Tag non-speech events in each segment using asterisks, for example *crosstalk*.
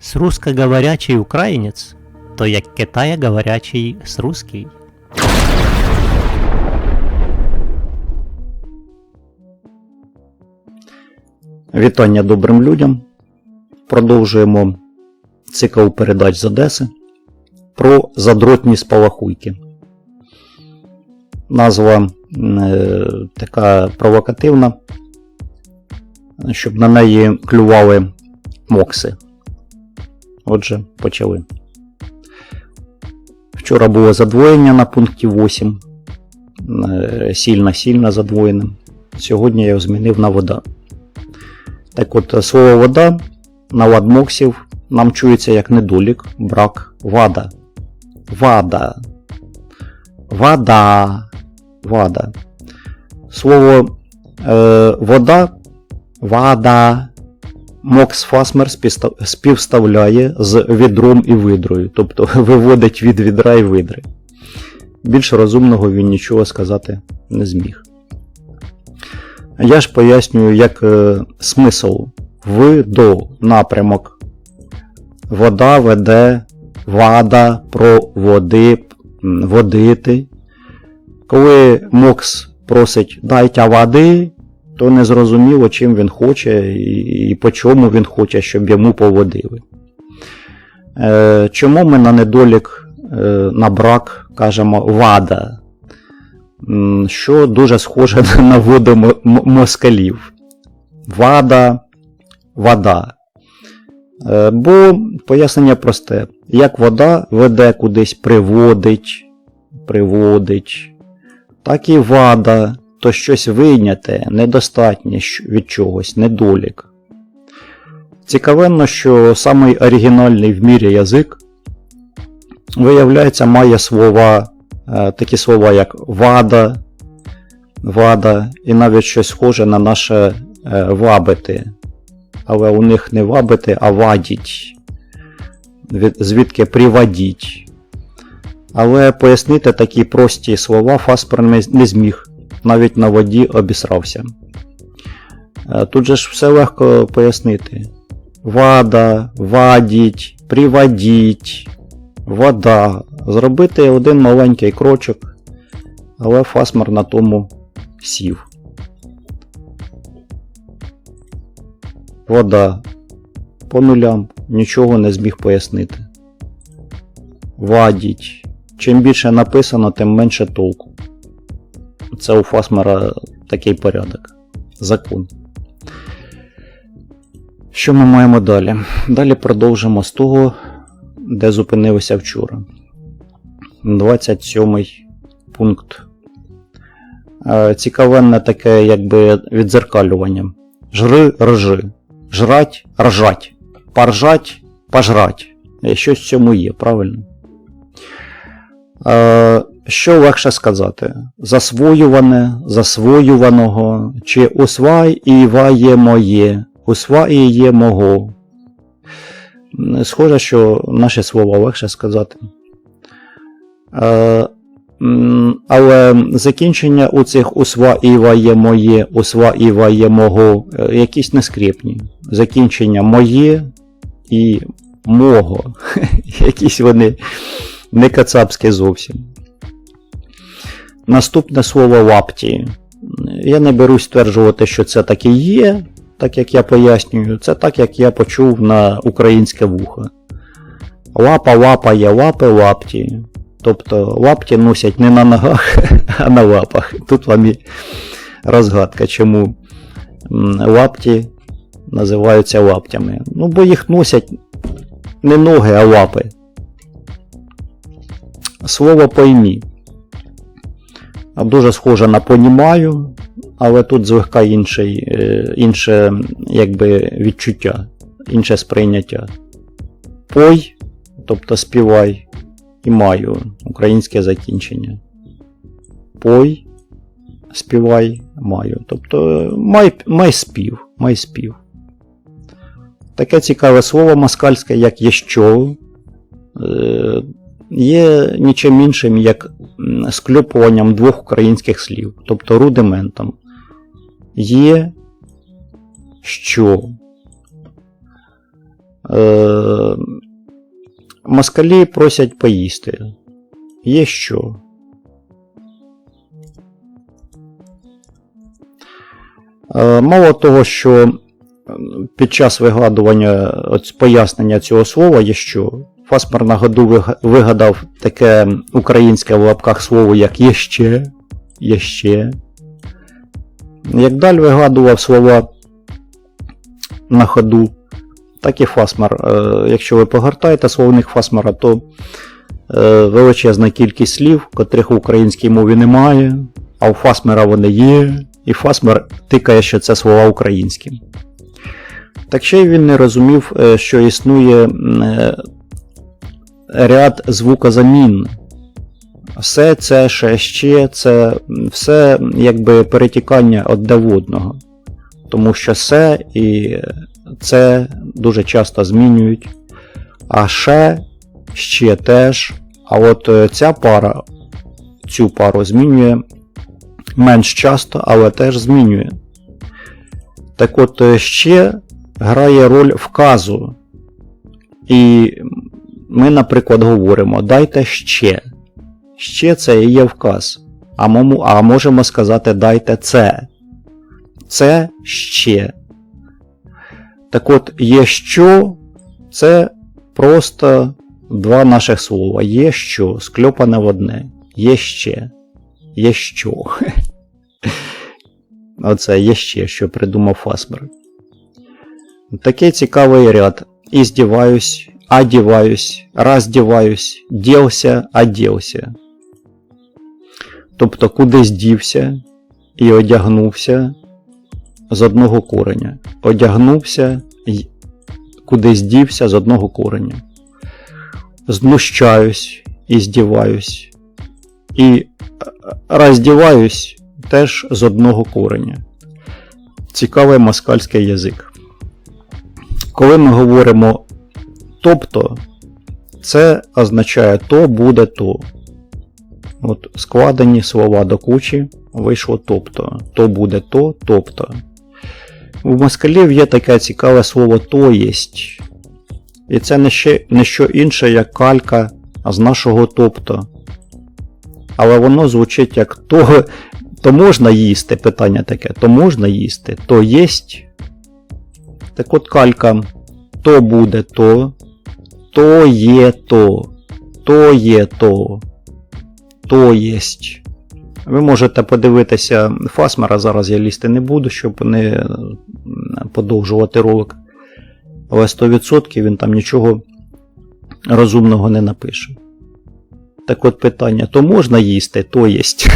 С русскоговорячий українець, то як китаєговорячий с русский. Вітання добрим людям. Продовжуємо цикл передач з Одеси про задротні спалахуйки. Назва е, така провокативна, щоб на неї клювали мокси. Отже, почали. Вчора було задвоєння на пункті 8. Е, Сильно-сильно задвоєне. Сьогодні я його змінив на вода. Так от, слово вода на лад моксів нам чується як недолік, брак, вада. Вада. Вода. Вада. Слово е, вода, вада. Мокс Фасмер співставляє з відром і видрою, тобто *laughs* виводить від відра і видри. Більш розумного він нічого сказати не зміг. Я ж пояснюю, як е, смисл в до напрямок. Вода веде, вада, про води, водити. Коли Мокс просить дайте води, то не зрозуміло, чим він хоче і, і по чому він хоче, щоб йому поводили. Е, чому ми на недолік, е, на брак кажемо вада? Що дуже схоже *laughs* на воду москалів. Вада, вода. Е, Бо пояснення просте. Як вода веде кудись, приводить, приводить, так і вада, то щось вийняте, недостатнє від чогось, недолік. Цікавенно, що самий оригінальний в мірі язик, виявляється, має слова Е, такі слова, як вада, вада, і навіть щось схоже на наше е, вабити. Але у них не вабити, а вадіть. Звідки приводіть. Але пояснити такі прості слова Фаспер не не зміг. Навіть на воді обісрався. Е, Тут же ж все легко пояснити. Вада, вадіть, приводіть, вода. Зробити один маленький крочок, але Фасмер на тому сів. Вода. По нулям нічого не зміг пояснити. Вадіть. Чим більше написано, тим менше толку. Це у Фасмера такий порядок. Закон. Що ми маємо далі? Далі продовжимо з того, де зупинилися вчора. 27 пункт. Е, Цікавенне таке, якби відзеркалювання. Жри, ржи. Жрать, ржать. Поржать, пожрать. Е, Щось в цьому є, правильно? Е, Що легше сказати? Засвоюване, засвоюваного, чи усваює моє, усваює мого. Схоже, що наші слова легше сказати. Е, Але закінчення у цих усваює моє, усваює мого е, якісь нескріпні. Закінчення моє і мого. *laughs* Якісь вони не кацапські зовсім. Наступне слово лапті. Я не берусь стверджувати, що це так і є, так як я пояснюю. Це так, як я почув на українське вухо. Лапа лапає лапи лапті. Тобто лапті носять не на ногах, *laughs* а на лапах. Тут вам і розгадка, чому лапті називаються лаптями. Ну, бо їх носять не ноги, а лапи. Слово поймі. Дуже схоже на понімаю, але тут злегка інший, е, інше якби, відчуття, інше сприйняття. Пой, тобто співай, і маю українське закінчення. Пой, співай, маю. Тобто май, май спів, май спів. Таке цікаве слово москальське, як єщо, е, є нічим іншим, як скльопуванням двох українських слів, тобто рудиментом. Є що. Е, москалі просять поїсти. Є що? Е, Мало того, що під час вигадування пояснення цього слова є що. Фасмер на году вигадав таке українське в лапках слово, як є ще, є. Як даль вигадував слова на ходу, так і Фасмер. Е, Якщо ви погортаєте словник Фасмера, то е, величезна кількість слів, котрих в українській мові немає, а у Фасмера вони є, і Фасмер тикає, що це слова українські. Так ще й він не розумів, е, що існує ряд звукозамін. Все це ще ще, це все якби перетікання одне в одного. Тому що се і це дуже часто змінюють. А ще, ще теж. А от е, ця пара, цю пару змінює менш часто, але теж змінює. Так от е, ще грає роль вказу. І ми, наприклад, говоримо: дайте ще. Ще це і є вказ. А, мому, а можемо сказати дайте це. Це ще. Так от, є що, це просто два наших слова. Є що, скльопане в одне. Є ще. Є що. *laughs* Оце є ще, що придумав Фасбер. Такий цікавий ряд. Іздіваюсь, одіваюсь, роздіваюсь, дівся, одівся. Тобто кудись дівся і одягнувся з одного кореня. Одягнувся і кудись дівся з одного кореня. Знущаюсь і здіваюсь. І е, роздіваюсь теж з одного кореня. Цікавий москальський язик. Коли ми говоримо тобто, це означає то буде то. От складені слова до кучі вийшло тобто. То буде то, тобто. У москалів є таке цікаве слово то єсть. І це не, ще, не що інше, як калька з нашого тобто. Але воно звучить як то, то можна їсти, питання таке, то можна їсти, то єсть. Так от калька, то буде то, то є то, то є то, то єсть. Ви можете подивитися Фасмера, зараз я лізти не буду, щоб не е, подовжувати ролик. Але 100% він там нічого розумного не напише. Так от питання: то можна їсти, то єсть.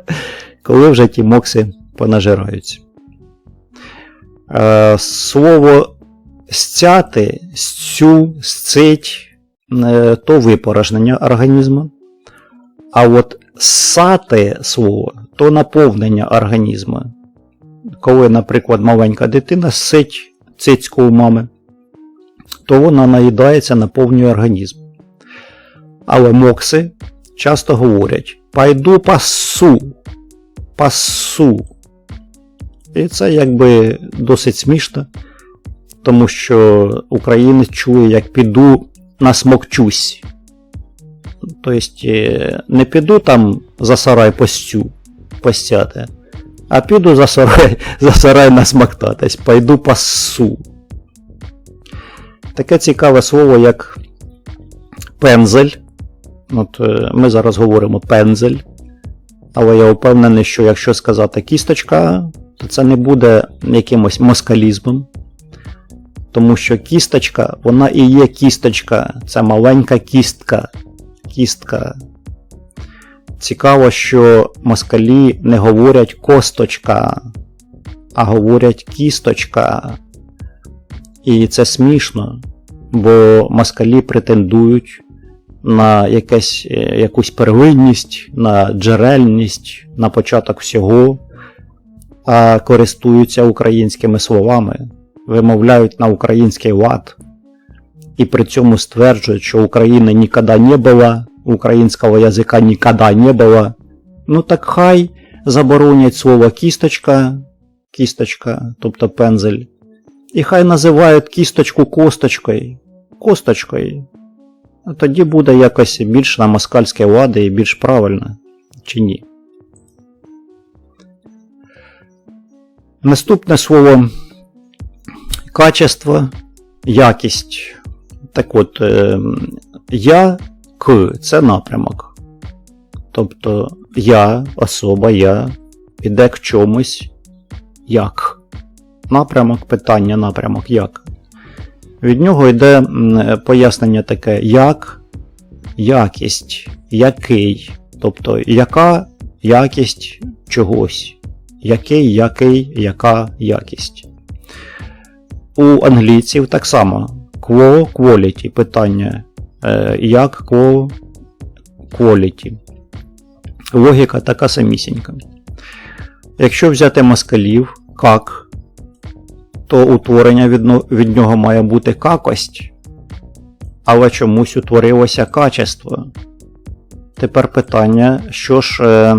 *laughs* Коли вже ті мокси понажираються. Е, Слово стяти, сцю, сцить е, то випорожнення організму. А от ссати слово то наповнення організму. Коли, наприклад, маленька дитина сить цицьку у мами, то вона наїдається, наповнює організм. Але мокси часто говорять: пайду пасу, пасу. І це якби досить смішно, тому що українець чує, як піду насмокчусь. Тобто, е, не піду там за сарай постю, постяти, а піду за сарай, *laughs* за сарай насмоктатись, пойду пасу. Таке цікаве слово, як пензель. От е, Ми зараз говоримо пензель. Але я впевнений, що якщо сказати кісточка, то це не буде якимось москалізмом. Тому що кісточка, вона і є кісточка, це маленька кістка. Кістка. Цікаво, що москалі не говорять косточка, а говорять кісточка. І це смішно, бо москалі претендують на якесь, е, якусь первинність, на джерельність, на початок всього, а користуються українськими словами, вимовляють на український лад, і при цьому стверджують, що України ніколи не було, українського язика ніколи не було. Ну так хай заборонять слово кісточка, кісточка, тобто пензель, І хай називають кісточку косточкою. Косточкою. Тоді буде якось більш на москальське лади і більш правильно. Чи ні? Наступне слово качество, якість. Так от, е, я к це напрямок. Тобто я, особа, я іде к чомусь як. Напрямок питання, напрямок як. Від нього йде пояснення таке як, якість, який. Тобто, яка якість чогось. Який, який, яка якість. У англійців так само. Quo quality питання. Е, як quo quality. Логіка така самісінька. Якщо взяти москалів, как, то утворення від, нього має бути какость, але чомусь утворилося качество. Тепер питання, що ж е,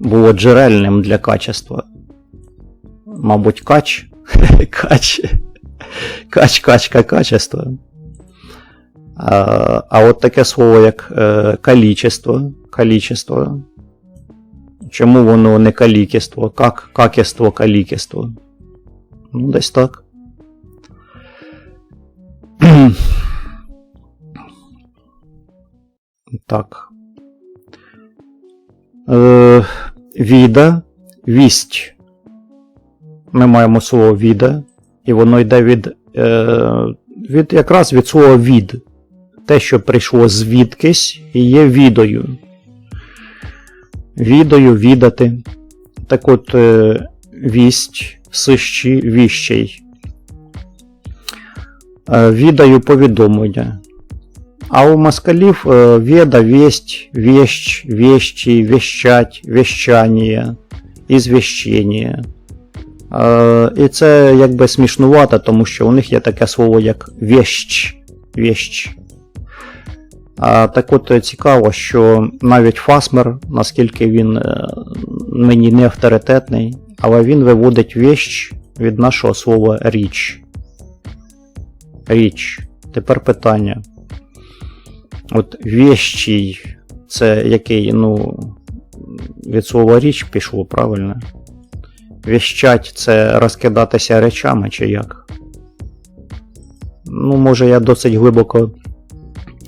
було джерельним для качества? Мабуть, кач. *laughs* Кач. Кач, качка, качество. А, а от таке слово, як е, калічество, калічество. Чому воно не калікіство? Как, какество, калікіство? Ну, десь так. *clears throat* так. Е, віда, вість. Ми маємо слово віда, і воно йде від, е, від якраз від слова від. Те, що прийшло звідкись, і є відою. Відою, відати. Так от, е, вість, сищі, віщей. Е, відаю повідомлення. А у москалів е, веда, весть, вещ, вещи, вещать, вещання, ізвіщення. Е, і це якби смішнувато, тому що у них є таке слово як вещ. вещ. А, так от е, цікаво, що навіть Фасмер, наскільки він е, мені не авторитетний, але він виводить вещ від нашого слова річ. Річ. Тепер питання. От вещий, це який, ну, від слова річ пішло, правильно? Віщать це розкидатися речами чи як? Ну, може, я досить глибоко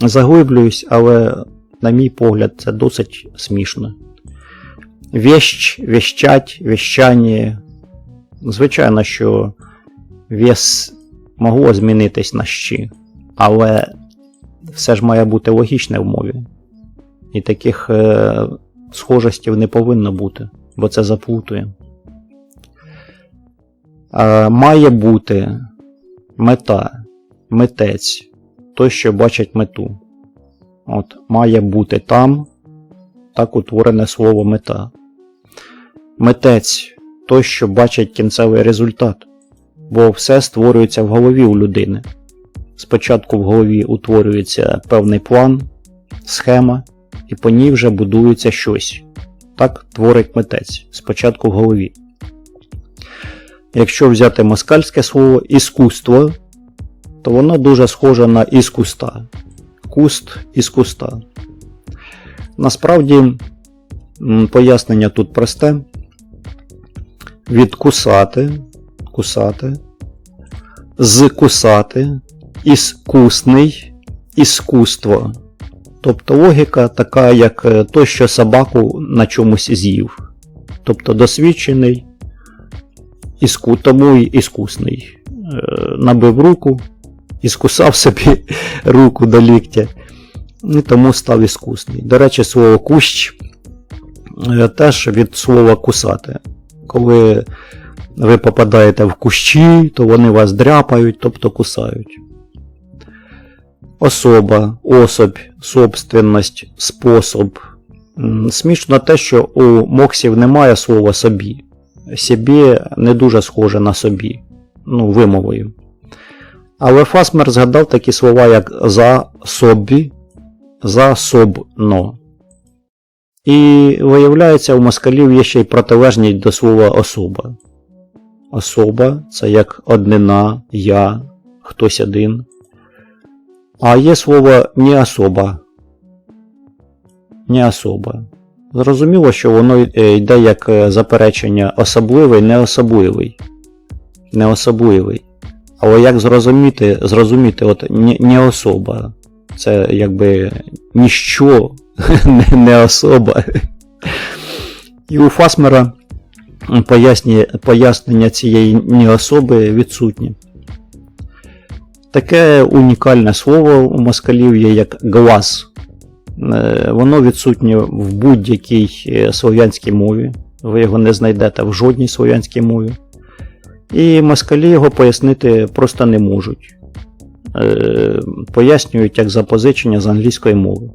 заглиблююсь, але, на мій погляд, це досить смішно. Вещ, вещать, вещання. Звичайно, що вес могло змінитись на щі, але все ж має бути логічне в мові. І таких е, схожостей не повинно бути, бо це заплутує. Е, має бути мета, митець, той, що бачить мету. От, має бути там так утворене слово мета. Митець той, що бачить кінцевий результат, бо все створюється в голові у людини. Спочатку в голові утворюється певний план, схема, і по ній вже будується щось. Так творить митець спочатку в голові. Якщо взяти москальське слово іскусство, то воно дуже схоже на із куста. Куст із куста. Насправді, пояснення тут просте. Від кусати, кусати, з кусати, іскусний, іскусство. Тобто логіка така, як е, той, що собаку на чомусь з'їв. Тобто досвідчений, іску, тому й іскусний. Е, Набив руку, іскусав собі *laughs* руку до ліктя, і тому став іскусний. До речі, слово кущ е, теж від слова кусати. Коли ви попадаєте в кущі, то вони вас дряпають, тобто кусають. Особа, особь, собственность, способ. Смішно те, що у моксів немає слова собі. Собі не дуже схоже на собі, ну, вимовою. Але Фасмер згадав такі слова, як за собі, засобно. І виявляється, у москалів є ще й протилежність до слова особа. особа, це як однина, я, хтось один. А є слово не особа. Не особа. Зрозуміло, що воно е, йде як е, заперечення особливий, не особливий. Не особливий. Але як зрозуміти, зрозуміти, от не, не особа. Це якби ніщо, *laughs* не, не особа. І у Фасмера пояснення, пояснення цієї неособи відсутні. Таке унікальне слово у москалів є як глаз. Е, Воно відсутнє в будь-якій е, слов'янській мові. Ви його не знайдете в жодній слов'янській мові. І москалі його пояснити просто не можуть. Е, Пояснюють як запозичення з англійської мови.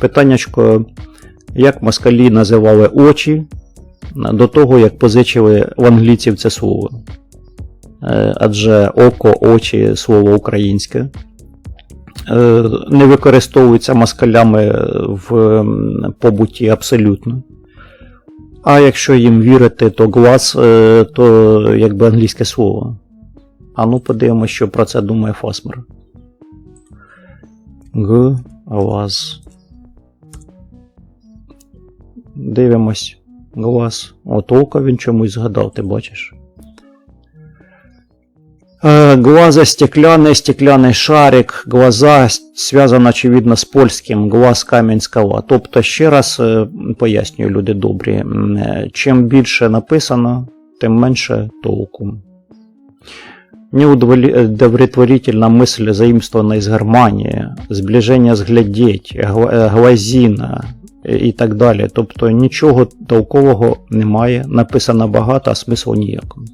Питаннячко, як москалі називали очі до того, як позичили в англійців це слово. Адже око, очі слово українське. Е, Не використовується москалями в побуті абсолютно. А якщо їм вірити, то глаз е, то якби англійське слово. А ну подивимося, що про це думає Фасмер. Глаз. Дивимось. Глаз. От око він чомусь згадав, ти бачиш. Э, Глаза стеклянный, стеклянный шарик, глаза с- связано, очевидно, з польським, глаз камінь скала. Тобто, ще раз е, пояснюю, люди добрі, м, е, чим більше написано, тим менше толку. Неудовлетворительна мысль, заимствованная из Германії, зближення зглядіть, гла- е, глазіна е, і так далі. Тобто нічого толкового немає, написано багато, а смислу ніякого.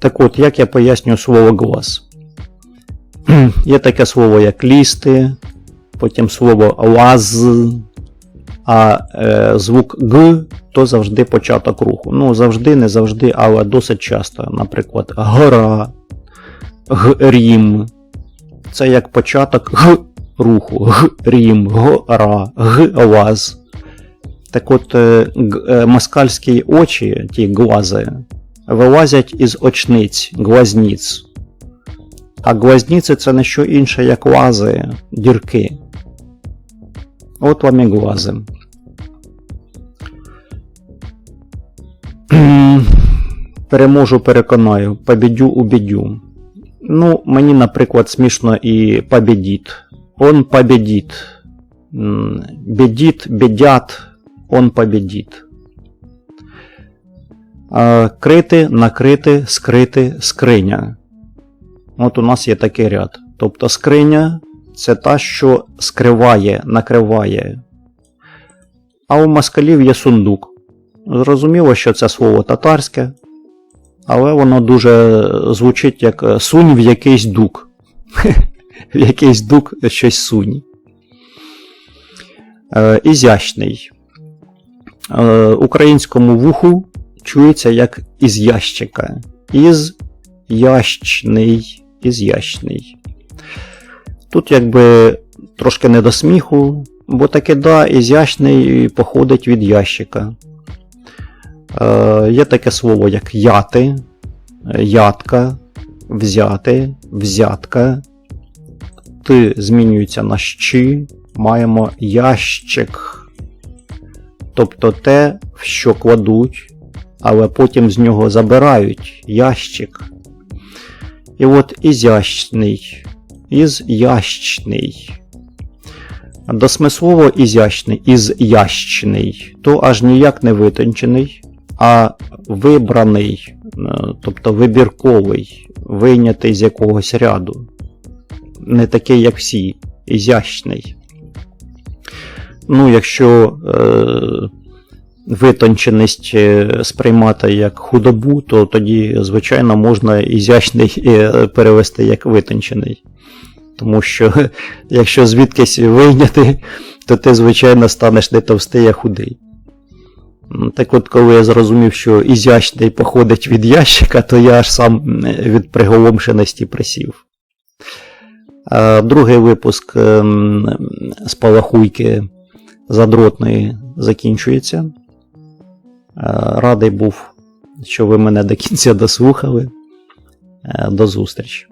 Так от, як я пояснюю слово глаз? *clears throat* Є таке слово, як лісти, потім слово лаз, а е, звук Г то завжди початок руху. Ну, завжди, не завжди, але досить часто. Наприклад, гора, грім. Це як початок Г руху, грім, гора, глаз. Так от, е, е, москальські очі, ті глази, вилазять із очниць, глазніць. А глазніці це не що інше, як лази, дірки. От вам і глази. *clears throat* Переможу, переконаю, побідю убідю. Ну, мені, наприклад, смішно і побідіт. Он побідіт. М, Бедіт, бедят, он побідіт. Крити, накрити, скрити, скриня. От у нас є такий ряд. Тобто скриня це та, що скриває, накриває. А у москалів є сундук. Зрозуміло, що це слово татарське, але воно дуже звучить як е, сунь в якийсь дук. *laughs* В якийсь дук щось сунь. Е, Ізящний. Е, Українському вуху чується як із ящика. Із ящний, із ящний. Тут якби трошки не до сміху, бо таки да, ізящний походить від ящика. Е, є таке слово як яти, ятка, взяти, взятка. Ти змінюється на щі, маємо ящик. Тобто те, в що кладуть, але потім з нього забирають ящик. І от ізящний, ізящний. Досмислово ізящний, ізящний, то аж ніяк не витончений, а вибраний, е, тобто вибірковий, вийнятий з якогось ряду. Не такий, як всі, ізящний. Ну, якщо е, витонченість е, сприймати як худобу, то тоді, звичайно, можна ізящний е, перевести як витончений. Тому що *laughs* якщо звідкись вийняти, то ти, звичайно, станеш не товстий, а худий. Так от, коли я зрозумів, що ізящний походить від ящика, то я аж сам від приголомшеності присів. Другий випуск ем, спалахуйки задротної закінчується. Е, Радий був що ви мене до кінця дослухали. Е, До зустрічі.